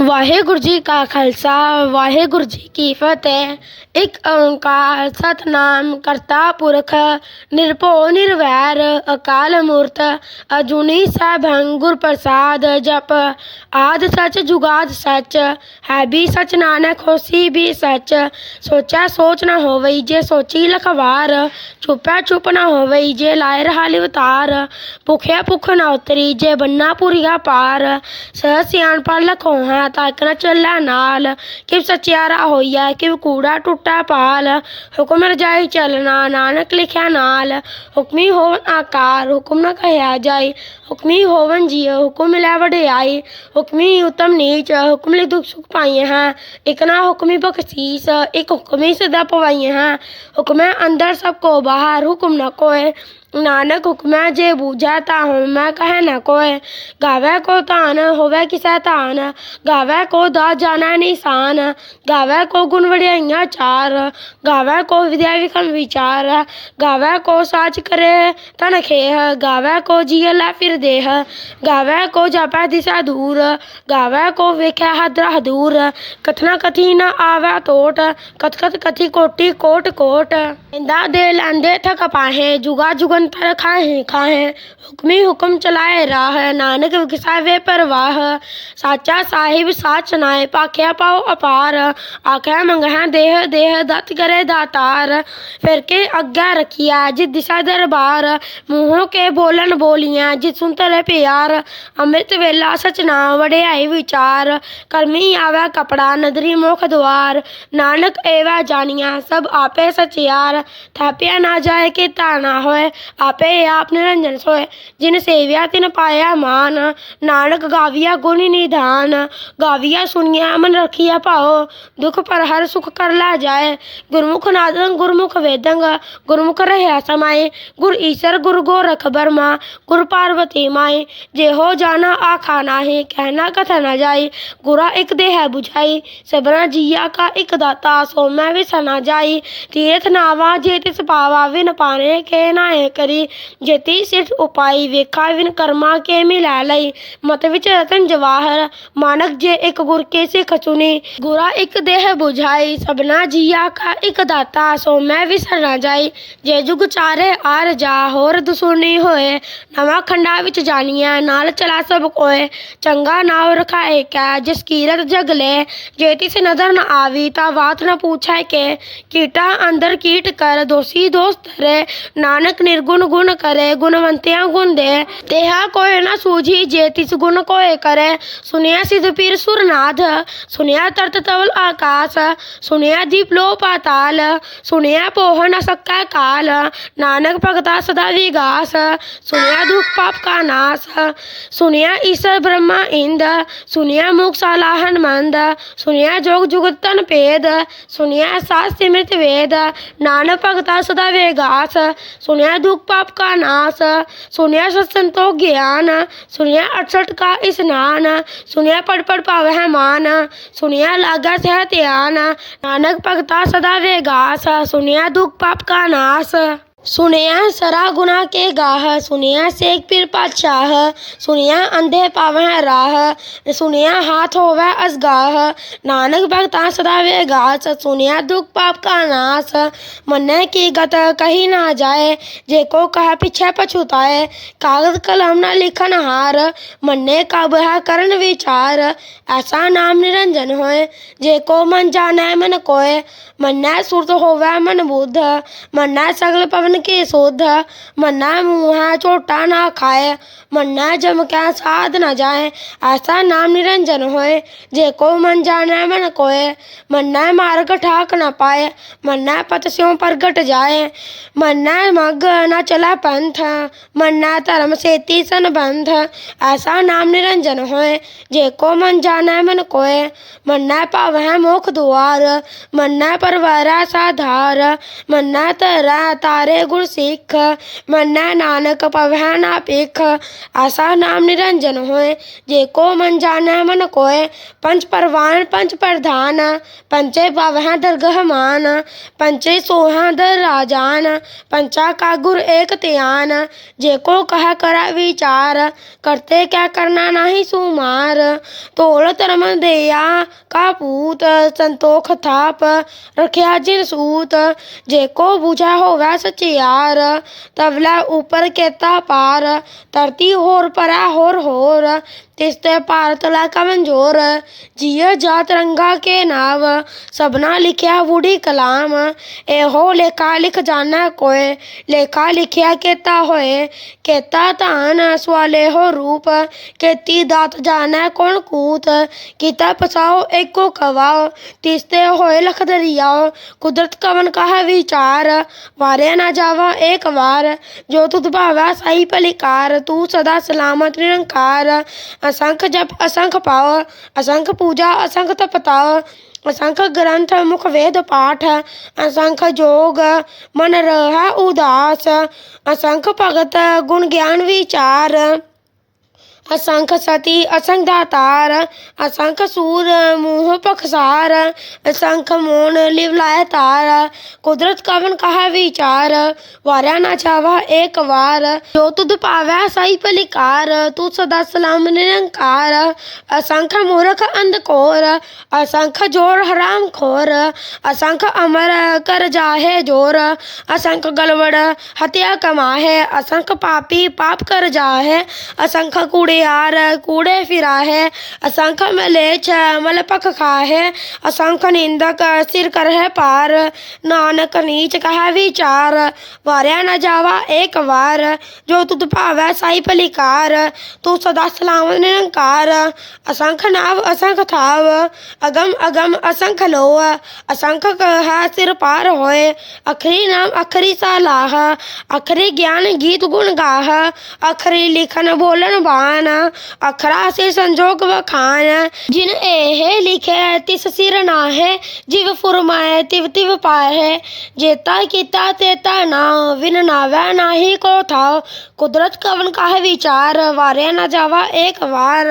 ਵਾਹਿਗੁਰੂ ਜੀ ਕਾ ਖਾਲਸਾ, ਵਾਹਿਗੁਰੂ ਜੀ ਕੀ ਫਤਿਹ। ਇੱਕ ਓੰਕਾਰ ਸਤਨਾਮ ਕਰਤਾ ਪੁਰਖ, ਨਿਰਭਉ ਨਿਰਵੈਰ, ਅਕਾਲ ਮੂਰਤ, ਅਜੂਨੀ ਸੈਭੰ ਗੁਰ ਪ੍ਰਸਾਦ ਜਪ। ਆਦ ਸਚ ਜੁਗਾਦ ਸਚ, ਹੈ ਵੀ ਸਚ ਨਾਨਕ, ਹੋਸੀ ਵੀ ਸਚ। ਸੋਚੈ ਸੋਚ ਨਾ ਹੋਵਈ ਜੇ ਸੋਚੀ ਲਖਵਾਰ, ਚੁਪੈ ਚੁਪ ਨਾ ਹੋਵਈ ਜੇ ਲਾਇ ਰਹਾ ਲਿਵਤਾਰ ਭੁਖਿਆ ਭੁਖ ਨਾ ਉਤਰੀ ਜੇ ਬੰਨਾ ਪੁਰੀਆ ਪਾਰ, ਸਹ ਸਿਆਣਪਾ ਲਖੋਹਾ ਤੱਕ ਨ ਚੱਲੈ ਨਾਲ ਕਿਵ ਸਚਿਆਰਾ ਹੋਈਐ ਕਿਵ ਕੂੜਾ ਟੁੱਟਾ ਪਾਲ ਹੁਕਮ ਰਜਾਈ ਚੱਲਣਾ ਨਾਨਕ ਲਿਖਿਆ ਨਾਲ ਹੁਕਮੀ ਹੋਵਨ ਆਕਾਰ ਹੁਕਮ ਨ ਕਹਿਆ ਜਾਏ ਹੁਕਮੀ ਹੋਵਨ ਜੀਅ ਹੁਕਮ ਲੈ ਵਡਿਆਈ ਹੁਕਮੀ ਉਤਮ ਨੀਚ ਹੁਕਮ ਲਈ ਦੁਖ ਸੁਖ ਪਾਈਏ ਹੈ ਇਕ ਨਾ ਹੁਕਮੀ ਬਖਸ਼ੀਸ ਇਕ ਹੁਕਮੀ ਸਦਾ ਪਵਾਈਏ ਹੈ ਹੁਕਮੈ ਅੰਦਰ ਸਭ ਕੋ ਬਾਹਰ ਹੁਕਮ ਨ ਕੋਏ ਨਾਨਕ ਹੁਕਮੈ ਜੇ ਬੂਝੈ ਤਾ ਮੈਂ ਕਹੈ ਨ ਕੋਏ ਗਾਵੇ ਕੋ ਧਾਨ ਹੋਵੇ ਕਿਸੈ ਧਾਨ ਗਾਵੇ ਕੋ ਦਾ ਜਾਣੈ ਨਿਸ਼ਾਨ ਗਾਵੇ ਕੋ ਗੁਣ ਵਡਿਆਈਆਂ ਚਾਰ ਗਾਵੇ ਕੋ ਵਿਦਿਆ ਵਿਖਮ ਵਿਚਾਰ ਗਾਵੇ ਕੋ ਸਾਚ ਕਰੇ ਤਨ ਖੇਹ ਗਾਵੇ ਕੋ ਜੀਅ ਲੈ ਫਿਰ ਦੇਹ ਗਾਵੇ ਕੋ ਜਾਪੈ ਦਿਸਾ ਦੂਰ ਗਾਵੇ ਕੋ ਵੇਖੈ ਹਦਰਾ ਦੂਰ ਕਥਨਾ ਕਥੀ ਨ ਆਵੈ ਟੋਟ ਕਥ ਕਥ ਕਥੀ ਕੋਟੀ ਕੋਟ ਕੋਟ ਇੰਦਾ ਦੇ ਲੈਂਦੇ ਥਕ ਪਾਹੇ ਜੁਗਾ ਜੁਗ ਜੁਗੰਤਰ ਖਾਹੇ ਖਾਹੇ, ਹੁਕਮੀ ਹੁਕਮ ਚਲਾਏ ਰਾਹ, ਨਾਨਕ ਵਿਖਸਾ ਪਰਵਾਹ। ਸਾਚਾ ਸਾਹਿਬ ਸਾਚ ਨਾਏ ਪਾਖਿਆ ਪਾਉ ਅਪਾਰ। ਆਖਿਆ ਮੰਗਹਿ ਦੇਹ ਦੇਹ ਦਤ ਕਰੇ ਦਾਤਾਰ। ਫਿਰ ਕੇ ਅੱਗਾ ਰਖਿਆ ਜਿ ਦਿਸ਼ਾ ਦਰਬਾਰ। ਮੂੰਹੋਂ ਕੇ ਬੋਲਣ ਬੋਲੀਆਂ ਜਿ ਸੁਨ ਪਿਆਰ। ਅੰਮ੍ਰਿਤ ਵੇਲਾ ਸਚ ਨਾਮ ਵਡਿਆਈ ਵਿਚਾਰ। ਕਰਮੀ ਆਵੈ ਕਪੜਾ, ਨਦਰੀ ਮੁਖ ਦੁਆਰ। ਨਾਨਕ ਏਵਾ ਜਾਣੀਆਂ ਸਭ ਆਪੇ ਸਚਿਆਰ। ਥਾਪਿਆ ਨਾ ਜਾਏ ਕਿ ਤਾ ਨਾ ਹੋਏ ಆಪೇಯ सोए जिन सेव्या तिन पाया मान नानक गाविया गुण निधान गाविया सुनिया मन रखिया पाओ दुख पर हर सुख कर ला जाए गुरमुख नादंग गुरमुख वेदंग गुरमुख रहया समाये गुर ईश्वर गुरु गोरख बर्मा गुर पार्वती माए जे हो जाना आखा नाहे कहना कथा न जाए गुरा एक देह बुझाई सबरा जिया का एक दाता सो मैं विसना जाई तीर्थ नावा जे तिस पावा विन पाने के नायक करी, जति ಜತಿ ಸಿಟ್ वेखा विन करमा के मिला लई। मत विच रतन जवाहर, मानक जे एक गुर के से खचुनी गुरा एक देह बुझाई, सबना जिया का एक दाता, सो मैं विसर ना जाई। जे जुग चारे आर जा, होर दुसुनी होए। नवा खंडा विच जानिया, नाल चला सब कोए। चंगा नाव रखा एक है जिस कीरत जग ले। जेती से नज़र न आवी, ता बात न पूछा के। कीटा अंदर कीट कर, दोषी दोस्त रे। नानक निर्गुण गुण गुण करे, गुणवंतिया गुण दे तेहा कोय न सूझी, जे तिस गुण कोय करे। सुनिया सिद्ध पीर सुरनाथ, सुनिया तर्त तवल आकाश, सुनिया दीप लो पाताल सुनिया पोह न सक्का काल। नानक भगता सदा विगास, सुनिया दुख पाप का नाश। सुनिया ईश्वर ब्रह्मा इंद, सुनिया मुख साला हनुमंद, सुनिया जोग जुगतन पेद, सुनिया सास सिमृत वेद। नानक भगता सदा विगास, सुनिया दुख पाप का नाश सुनिया संतों ज्ञान सुनिया अठसठ का स्नान सुनिया पढ़ पढ़ पावह मान सुनिया लागा सह त्यान नानक भगता सदा वेगास सुनिया दुख पाप का नाश सुनिया सरा गुना के गाह, सुनिया सेक पीर पाचाह, सुनिया अंधे पावह राह, सुनिया हाथ होवे असगाह। नानक भगता सदा वे गास सुनिया दुख पाप का नाश मन्ने की गत कही ना जाए, जे को कह पीछे पछुताए कागज़ कलम न लिखन हार, मन्ने कब है करण विचार। ऐसा नाम निरंजन होए, जे को मन जाने मन कोय मन्ने सुरत होवे मन बुद्ध, मन्ने सगल पवन मन के शोध मना मुहा, चोटा ना खाए। मना जम क्या साध न जाए। ऐसा नाम निरंजन होए जेको मन जाने मन कोए। मना मार्ग ठाक न पाए, मना पत स्यों घट जाए। मना मग न चला पंथ मन्ना धर्म सेती संबंध ऐसा नाम निरंजन होए जेको मन जाने मन कोए। मना पाव मुख दुआर मन्ना परवरा साधार। मन्ना तरा तारे गुर सिख, मन्ना नानक पवह ना पेख। आशा नाम निरंजन होय, जे को मन जाने मन कोय। पंच परवान पंच प्रधान, पंचे पवह दरगह मान पंचे सोह दर राजान, पंचा का गुर एक त्यान। जे को कह कर विचार, करते क्या करना नहीं सुमार। तोल तरम दया का पूत, संतोख थाप, रखिया जिन सूत। जे को बुझा वै सच सचियार तबला ऊपर केता पार धरती होर परा होर होर। इसते भारत लाइ कमज़ोर जीअं जा तिरंगा के नाव सभिना लिखिया वुडी कलाम एहो लेखा लिख जाना कोए लेखा लिखिया कहता होए कहता तान सवाले हो रूप कहती दात जाना कौन कूत कीता पसाओ एको कवाओ तीसते होए लख दरियाओ कुदरत कवन कह विचार वारे ना जावा एक बार जो तुद भावा सही पलिकार तू सदा सलामत निरंकार असंख जप असंख पाव असंख पूजा असंख तपताव असंख ग्रंथ मुख वेद पाठ असंख जोग मन रह उदास असंख भगत गुण ज्ञान विचार असंख सती, असंख दातार, असंख सूर, मुँह पखसार, असंख मोन लिवलाय तार। कुदरत कवन कहा विचार वारा ना चावा एक वार। जो तुद पावै सही पलिकार, तू सदा सलाम निरंकार। असंख मूर्ख अंधकोर, असंख ज़ोर हराम खोर। असंख अमर कर जाहे ज़ोर। असंख गलवड़ हत्या कमाहे। असंख पापी पाप कर जाहे। असंख कूड़ियार कूड़े फिरा है, असंख मलेच्छ मल पख खाहे असंख निंदक सिर कर है पार, नानक नीच कह विचार, वारिया न जावा एक वार, जो तुद भावै साई भलिकार तू सदा सलाम निरंकार, असंख नाव, असंख थाव, अगम अगम असंख लोह, असंख है सिर पार होए, अखरी नाम, अखरी सलाह, अखरी ज्ञान गीत गुण गाह, अखरी लिखन बोलन बान जाना अखरा से संजोग व खान। जिन एहे लिखे तिस सिर ना है जिव फुरमाए तिव तिव पाए है जेता किता तेता ना विन ना वह ना ही को था कुदरत कवन का है विचार, वारे न जावा एक वार।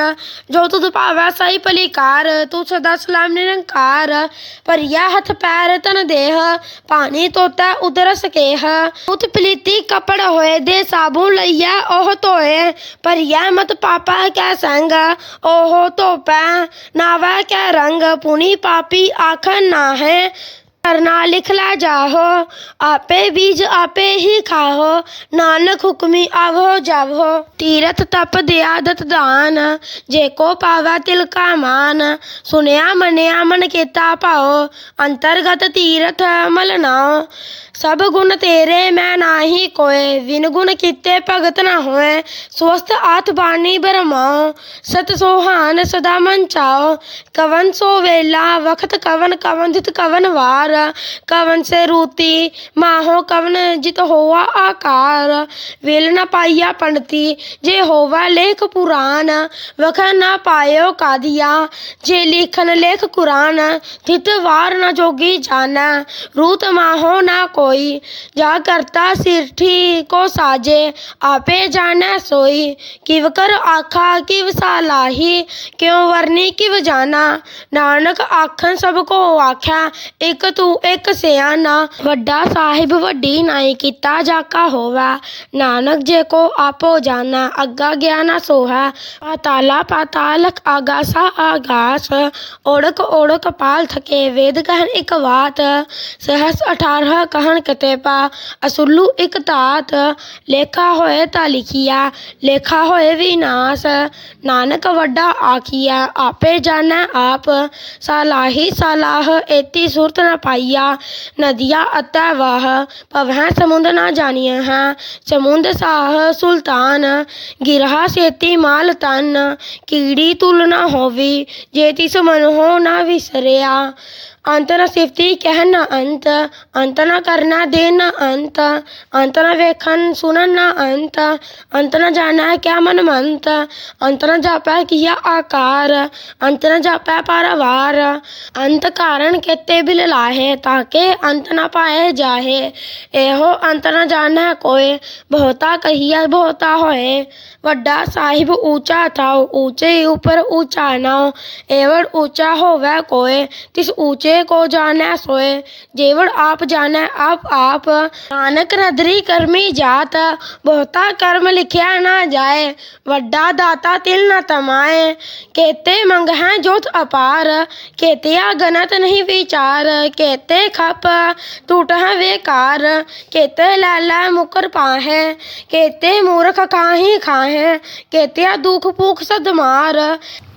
जो तुद पावा सही पलिकार, तू सदा सलाम निरंकार। पर यह हथ पैर तन देह, पानी तोता उदर सके उत पलीती कपड़ होए दे साबुन लिया ओह तोए पर यह मत पापा के संग, ओहो तो धोपै नावे के रंग, पुनी पापी आखन नाहे, करना लिखला जाहो, आपे बीज आपे ही खाहो, नानक हुक्मी आवो जावो। तीरथ तप दया दत दान, जे को पावा तिल का मान, सुनया मनया मन केता पाओ, अंतर्गत तीरथ मलनाओ सब गुण तेरे मैं नाही कोय विन गुण किते भगत न होए स्वस्थ आथ बानी बरमाओ सत सोहान सदा मन चाओ कवन सो वेला वक्त कवन कवन जित कवन वार कवन से रूती माहो कवन जित होवा आकार वेल न पाइया पंडती जे होवा लेख पुराण वख न पायो कादिया जे लिखन लेख कुरान थित वार न जोगी जाना रूत माहो ना होई जा करता सिरठी को साजे, आपे जाने सोई। किव कर आखा, किव सालाही क्यों वरनी किव जाना। नानक आखन सबको आख्या, एक तू एक सियाना वड्डा साहिब वड्डी नाई, किता जाका होवा। नानक जे को आपो जाना, अग्गा गया ना सोहा। पाताला पातालक आगासा आगास, ओड़क ओड़क पाल थके। वेद कहन एक बात सहस अठारह कहन ਵੇਖਣ ਕਿਤੇ ਪਾ ਅਸੁੱਲੂ ਇਕ ਧਾਤ, ਲੇਖਾ ਹੋਏ ਤਾਂ ਲਿਖੀਆ, ਲੇਖਾ ਹੋਏ ਵਿਨਾਸ਼, ਨਾਨਕ ਵੱਡਾ ਆਖੀਆ, ਆਪੇ ਜਾਣੈ ਆਪ, ਸਲਾਹੀ ਸਲਾਹ, ਏਤੀ ਸੁਰਤ ਨ ਪਾਈਆ, ਨਦੀਆ ਅਤੈ ਵਾਹ ਪਵਹਿ ਸਮੁੰਦ ਨ ਜਾਣੀਐ ਹੈ, ਸਮੁੰਦ ਸਾਹ ਸੁਲਤਾਨ, ਗਿਰਹਾ ਸੇਤੀ ਮਾਲ ਤਨ, ਕੀੜੀ ਤੁਲ ਨ ਹੋਵੀ, ਜੇ ਤਿਸ ਮਨ ਹੋ ਨ ਵਿਸਰਿਆ अंत न सिफती कहना अंत अंत न करना देना अंत अंत न वेखन सुनना अंत अंत न जाना क्या मन मंत अंत न जापा किया आकार अंत न जापा पारावार अंत कारण केते बिल लाहे ताके अंत न पाए जाहे एहो अंत न जाना कोय बहुता कहिया बहुता होए वड्डा साहिब ऊँचा था ऊँचे ऊपर ऊँचा नाव एवड ऊँचा हो वह कोय तिस ऊँचे जे को जानै सोए जेवर आप जाने आप आप नानक नदरी करमी जात, बहुता कर्म लिखया ना जाए, वड्डा दाता तिल न तमाए। केते मंगह जोत अपार, केतिया गनत नहीं विचार, केते खप है वेकार, केते लाला मुकर पाहे, केते मूर्ख खाही खाहे, केतिया दुख भूख सदमार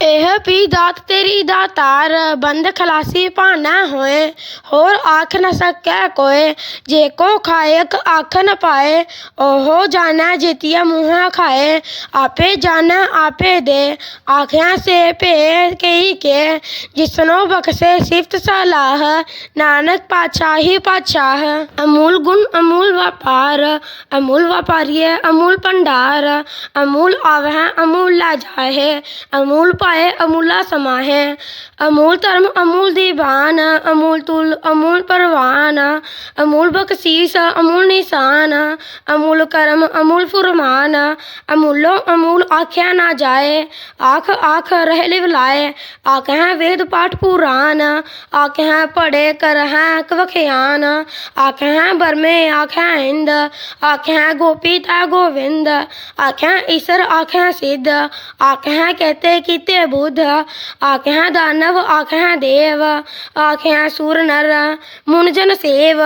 ਇਹ ਪੀ ਦਾਤ ਤੇਰੀ ਦਾਤਾਰ ਬੰਦ ਖਲਾਸੀ ਭਾਣਾ ਹੋਏ ਹੋਰ ਆਖ ਨ ਸਕੈ ਕੋਏ ਜੇ ਕੋ ਖਾਇਕ ਆਖ ਨ ਪਾਏ ਓਹੋ ਜਾਣੈ ਜਿਤਿਆ ਮੂੰਹ ਖਾਏ ਆਪੇ ਜਾਣੈ ਆਪੇ ਦੇ ਆਖਿਆ ਸੇ ਭੇ ਕਈ ਕੇ ਜਿਸਨੋ ਬਖਸ਼ੇ ਸਿਫਤ ਸਲਾਹ ਨਾਨਕ ਪਾਤਸ਼ਾਹੀ ਪਾਤਸ਼ਾਹ ਅਮੂਲ ਗੁਣ ਅਮੂਲ ਵਪਾਰ ਅਮੂਲ ਵਪਾਰੀਏ ਅਮੂਲ ਭੰਡਾਰ है, अमूला समा है। अमूल धर्म, अमूल दीवान, अमूल तुल, अमूल परवान, अमूल बख्शीस अमूल निशान, अमूल करम, अमूल फुरमान, अमूलो, अमूल आख्या ना जाए, आख आख रह लाए, आख हैं वेद पाठ पुराण, आख हैं पढ़े कर हैं कवख्यान आख हैं बरमे, आख हैं इंद, आख हैं गोपी ता गोविंद, आख हैं ईश्वर, आख हैं सिद्ध, आख हैं कहते, किते ਦਾਨਵ, ਆਖਹਿ ਦੇਵ, ਆਖਹਿ ਸੂਰ ਨਰ, ਮੁਨ ਜਨ ਸੇਵ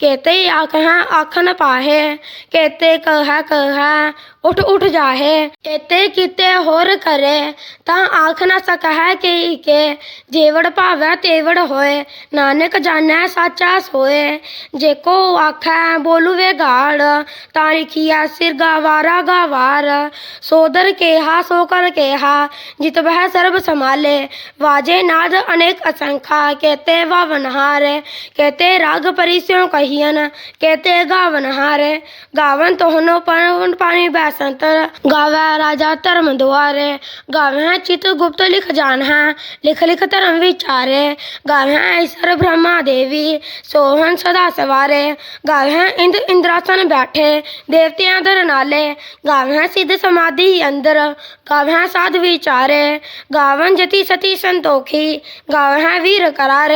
ਕਹਤੇ ਆਖਹਿ ਆਖ ਨ ਪਾਹੇ ਕਹਤੇ ਕਹ ਕਹ ਉਠ ਉਠ ਜਾਹੇ ਕਹਤੇ ਕੀਤੇ ਹੋਰ ਕਰੇ, ਤਾਂ ਆਖ ਨ ਸਕਹਿ ਕਿ ਕੇ ਜੇਵੜ ਭਾਵੈ ਤੇਵੜ ਹੋਏ, ਨਾਨਕ ਜਾਣੈ ਸਾਚਾ ਸੋਏ, ਜੇ ਕੋ ਆਖੈ ਬੋਲੂ ਵੇ ਗਾੜ, ਤਾਂ ਲਿਖੀਆ ਸਿਰ ਗਾਵਾਰਾ ਗਾਵਾਰ, ਸੋਦਰ ਕੇਹਾ ਸੋ ਕਰ ਕੇਹਾ, ਜਿਤ वह सर्व संभाले। वाजे नाद अनेक असंख्या। कहते वह वनहार। है कहते राग परिस्यों कहियन। कहते गावनहार है गावन तो हनो पर पानी बैसंतर। गावे राजा धर्म द्वारे गावे चित गुप्त लिख जान है लिख लिख धर्म विचार। गावे ऐसर ब्रह्मा देवी। सोहन सदा सवारे। गावे इंद्र इंद्रासन बैठे। देवतियाँ धर नाले। गावे सिद्ध समाधि अंदर। गावे साध विचार। गावन जति सती संतोखी। गावहा वीर करार।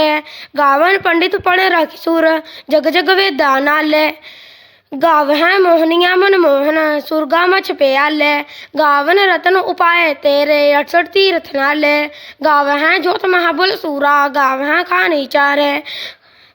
गावन पंडित पण रखिसूर जग जग वे दानाल गावह मोहनिया मनमोहन सुरगा मछ प्याल। गावन रतन उपाय तेरे अठसठ तीर्थ नाल। गावह ज्योत महाबुल सूरा गावह खानी चार।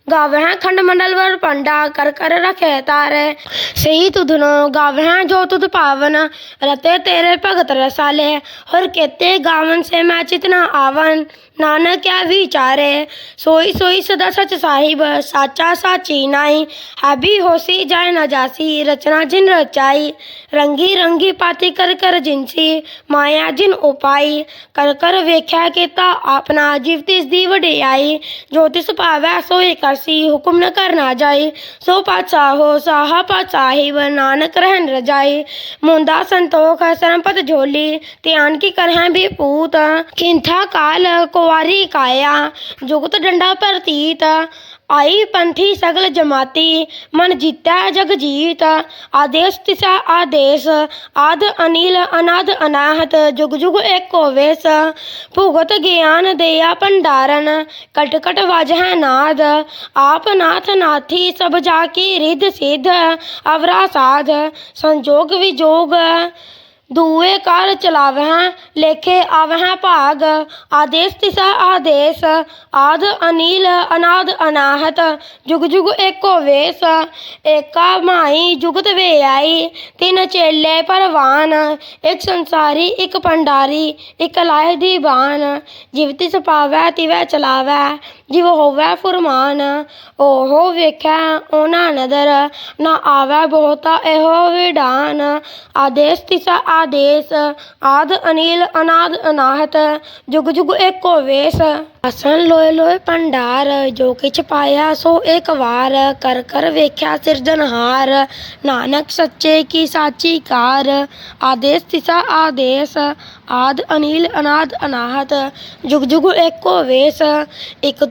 गावह खंड मंडल वर पंडा कर कर रखे तारे। सही तुधनो गावह जो तुध पावन, रते तेरे भगत रसाले। और कहते गावन से मैं चितना आवन। नाना क्या विचार? है सोई सोई सदा सच साहिब, साचा साची नाई हबी होसी जाए जासी, रचना जिन रचाई। रंगी रंगी पाती कर कर जिनसी, माया जिन उपाई। कर कर वेख्या केता आपना, जीव तिस दी वडे वडियाई ज्योतिष पावै सोए करसी, हुक्म न करना जाई। सो पाचा हो साहा पातशाहिब नानक रहन रजाई। मुंदा संतोख सरमपत झोली, ध्यान की करह भी पूत। किंथा काल को कुआरी काया, जुगत डंडा प्रतीत। आई पंथी सगल जमाती, मन जीता जग जीत। आदेश तिशा आदेश, आद अनिल, अनाद अनाहत, जुग जुग एक वेश। भुगत ज्ञान दया भंडारन कटकट है नाद। आप नाथ नाथी, सब जाकी रिद सिद्ध अवरा साध, संजोग विजोग। दुए कर चलावह लेखे आवह भाग आदेश तिसा आदेश आद अनिल अनाद अनाहत जुग जुग एको वेश एका माई जुगत वे आई ਤਿੰਨ ਚੇਲੇ ਪਰਵਾਨ ਇੱਕ ਸੰਸਾਰੀ ਇੱਕ ਪੰਡਾਰੀ ਇੱਕ ਲਾਹ ਦੀ ਬਾਣ ਜਿਵ ਤਿਸ ਪਾਵੈ ਤਿਵੈ ਚਲਾਵੈ ਜਿਵ ਹੋਵੇ ਫੁਰਮਾਨ ਉਹ ਵੇਖੈ ਉਹਨਾਂ ਨਦਰ, ਨਾ ਆਵੈ ਬਹੁਤਾ ਇਹੋ ਵਿਡਾਨ ਆਦੇਸ ਤਿਸਾ ਆਦੇਸ, ਆਦ ਅਨੀਲ ਅਨਾਦ ਅਨਾਹਤ, ਜੁਗ ਜੁਗ ਏਕੋ ਵੇਸ। ਆਸਨ ਲੋਏ ਲੋਏ ਭੰਡਾਰ, ਜੋ ਕਿਛ ਪਾਇਆ ਸੋ ਇੱਕ ਵਾਰ। ਕਰ ਕਰ ਵੇਖਿਆ ਸਿਰਜਨਹਾਰ ਨਾਨਕ ਸੱਚੇ ਕੀ ਸਾਚੀ ਕਾਰ। ਆਦੇਸ ਤਿਸਾ ਆਦੇਸ, ਆਦ ਅਨੀਲ ਅਨਾਦ ਅਨਾਹਤ, ਜੁਗ ਜੁਗ ਏਕੋ ਵੇਸ। ਇਕ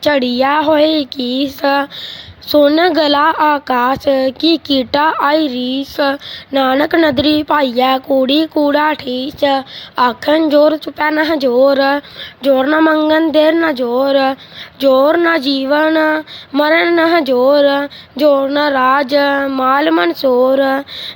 ਚੜੀਆ ਹੋਏ ਕੀਸ ਸੁਣ ਗਲਾ ਆਕਾਸ਼, ਕੀ ਕੀਟਾ ਆਈ ਰੀਸ। ਨਾਨਕ ਨਦਰੀ ਪਾਈਐ ਕੂੜੀ ਕੂੜਾ ਠੀਸ। ਆਖਣ ਜੋਰ ਚੁਪੈ ਨਾ ਜੋਰ ਜੋਰ ਨਾ ਮੰਗਨ ਦੇਰ ਨਾ ਜੋਰ ਜੋਰ ਨਾ ਜੀਵਨ ਮਰਨ ਨਾ ਜੋਰ ਜੋਰ ਨਾ ਰਾਜ ਮਾਲ ਮਨਸੋਰ।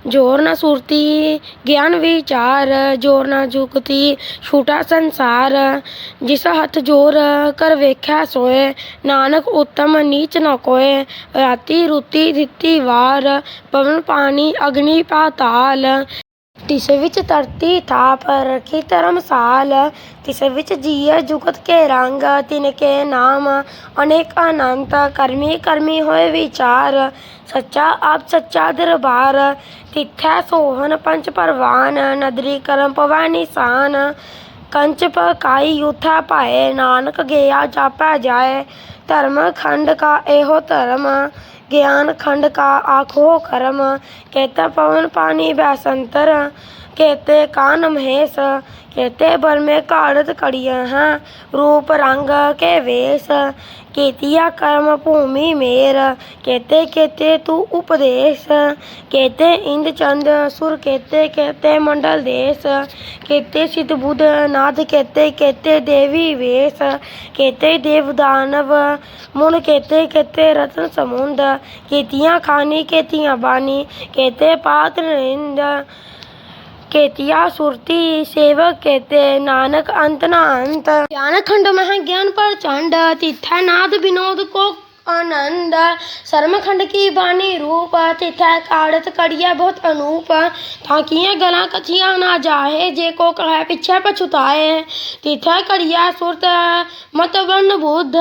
ਜੋਰ ਨਾ ਸੁਰਤੀ, ਗਿਆਨ ਵਿਚਾਰ, ਜੋਰ ਨਾ ਜੁਗਤੀ, ਛੂਟਾ ਸੰਸਾਰ। ਜਿਸ ਹੱਥ ਜੋਰ ਕਰ ਵੇਖਿਆ ਸੋਏ, ਨਾਨਕ ਉਤਮ ਨੀਚ ਨਾ ਕੋਏ। ਰਾਤੀ ਰੁਤੀ ਦਿੱਤੀ ਵਾਰ, ਪਵਨ ਪਾਣੀ, ਅਗਨੀ ਪਾਤਾਲ। ਤਿਸ ਵਿੱਚ ਧਰਤੀ ਥਾਪ, ਰਖੀ ਧਰਮਸਾਲ ਤਿਸ ਵਿੱਚ ਜੀਅ ਜੁਗਤ ਕੇ ਰੰਗ, ਤਿਨ ਕੇ ਨਾਮ। ਅਨੇਕ ਅਨੰਤ, ਕਰਮੀ ਕਰਮੀ ਹੋਏ ਵਿਚਾਰ। ਸੱਚਾ ਆਪ ਸੱਚਾ ਦਰਬਾਰ। ਤਿਥੈ ਸੋਹਨ ਪੰਚ ਪਰਵਾਨ, ਨਦਰੀ ਕਰਮ ਪਵੈ ਨਿਸ਼ਾਨ। ਕੰਚ ਪਕਾਈ ਯੂਥਾ ਪਾਏ ਨਾਨਕ ਗਿਆ ਜਾਪੈ ਜਾਏ। ਧਰਮ ਖੰਡ ਕਾ ਇਹੋ ਧਰਮ, ਗਿਆਨ ਖੰਡ ਕਾ ਆਖੋ ਕਰਮ, ਕੇਤੇ ਪਵਨ ਪਾਣੀ ਬੈਸੰਤਰ, ਕੇਤੇ ਕਾਨ ਮਹੇਸ਼, ਕੇਤੇ ਬਲ ਮੇ ਘਾੜਤ ਕੜੀਆਂ ਹੈ ਰੂਪ ਰੰਗ ਕੇ ਵੇਸ ਕੀਤੀਆ ਕਰਮ ਭੂਮੀ ਮੇਰ ਕੇਤੇ ਕੇਤੇ ਤੂ ਉਪਦੇਸ਼ ਕੇਤੇ ਇੰਦ ਚੰਦ ਸੁਰ ਕੇਤੇ ਕੇਤੇ ਮੰਡਲ ਦੇਸ ਕੇਤੇ ਸਿਧ ਬੁਧ ਨਾਦ ਕੇਤੇ ਕੇਤੇ ਦੇਵੀ ਵੇਸ ਕੇਤੇ ਦੇਵ ਦਾਨਵ ਮੁਨ ਕੇਤੇ ਕੇਤੇ ਰਤਨ ਸਮੁੰਦ ਕੀਤੀਆਂ ਖਾਨੀ ਕੀਤੀਆਂ ਬਾਨੀ ਕੇਤੇ ਪਾਤ ਰਿੰਦ केतिया सुरती सेवक कहते नानक अंत न अंत। ज्ञान खंड मह ज्ञान पर चंड तिथै नाद विनोद को आनंद। शर्म खंड की बानी रूप, तिथै काड़त कड़िया बहुत अनूप। ताकिया गला कथिया ना जाए जे को कहे पिछे पछुताए। तिथै कड़िया सुरत, मत वन बुद्ध।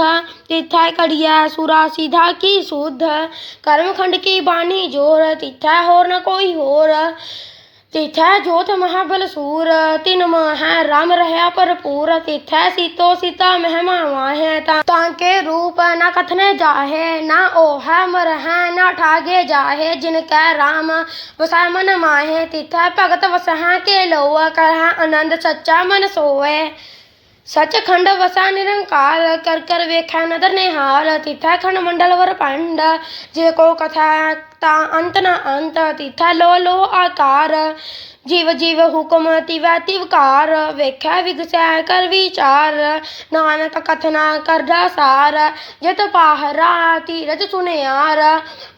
तिथै कड़िया सुरा सीधा की शुद्ध। कर्म खंड की बानी ज़ोर, तिथै होर न कोई होर। तिथै ज्योत महाबल सूर, तिन मह राम रहया भरपूर तिथै सीतो सीता महमा वाह ताके रूप न कथने जाहे, न ओह मरह, न ठागे जाहे, जिनके राम वसा मन माहे। तिथै भगत वसह, के लोह कर आनंद सच्चा मन सोए सचखंड वसा निरंकार कर कर वेखा नदर निहार। निहाल खंड मंडल वर पंड। जे को कथा ता अंत न अंत। तिथा लो लो आकार। ਜੀਵ ਜੀਵ ਹੁਕਮ ਤਿਵੈ ਤਿਵਕਾਰ ਵੇਖੈ ਵਿਗਸੈ ਕਰ ਵਿਚਾਰ, ਨਾਨਕ ਕਥਨਾ ਕਰਦਾ ਸਾਰ, ਜਤ ਪਾਹਰਾ ਧੀਰਜ ਸੁਨਿਆਰ,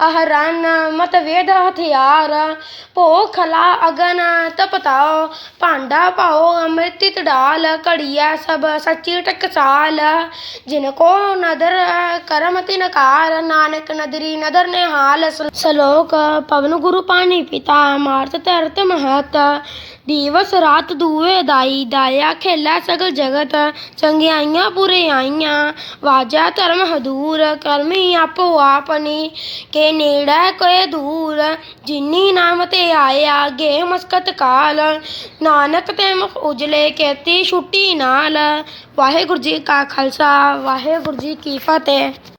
ਅਹਰਨ ਮਤ ਵੇਦ ਹਥਿਆਰ ਭੋਖਲਾ ਅਗਨ ਤਪਤਾਓ ਭਾਂਡਾ ਪਾਓ ਅੰਮ੍ਰਿਤ ਡਾਲ ਘੜੀਐ ਸਭ ਸੱਚੀ ਟਕਸਾਲ, ਜਿਨ ਕੋ ਨਦਰ ਕਰਮ ਤਿਨਕਾਰ ਨਾਨਕ ਨਦਰੀ ਨਦਰ ਨਿਹਾਲ, ਸਲੋਕ ਪਵਨ ਗੁਰੂ ਪਾਣੀ ਪਿਤਾ, ਮਾਰਤ ਧਰਤ ਮਹਤ ਦਿਵਸ ਰਾਤ ਦੂਏ ਦਾਈ, ਦਾਇਆ ਖੇਲਾ ਸਗਲ ਜਗਤ, ਚੰਗਿਆਈਆਂ ਬੁਰਿਆਈਆਂ ਵਾਜਾ ਧਰਮ ਹਦੂਰ, ਕਰਮੀ ਆਪੋ ਆਪਨੀ ਕੇ ਨੇੜਾ ਕੋਏ ਦੂਰ। ਜਿਨੀ ਨਾਮ ਤੇ ਆਇਆ ਗੇ ਮਸਕਤ ਕਾਲ, ਨਾਨਕ ਤੇ ਮੁਖ ਉਜਲੇ ਕੇਤੀ ਛੁੱਟੀ ਨਾਲ। ਵਾਹਿਗੁਰੂ ਜੀ ਕਾ ਖਾਲਸਾ, ਵਾਹਿਗੁਰੂ ਜੀ ਕੀ ਫਤਿਹ।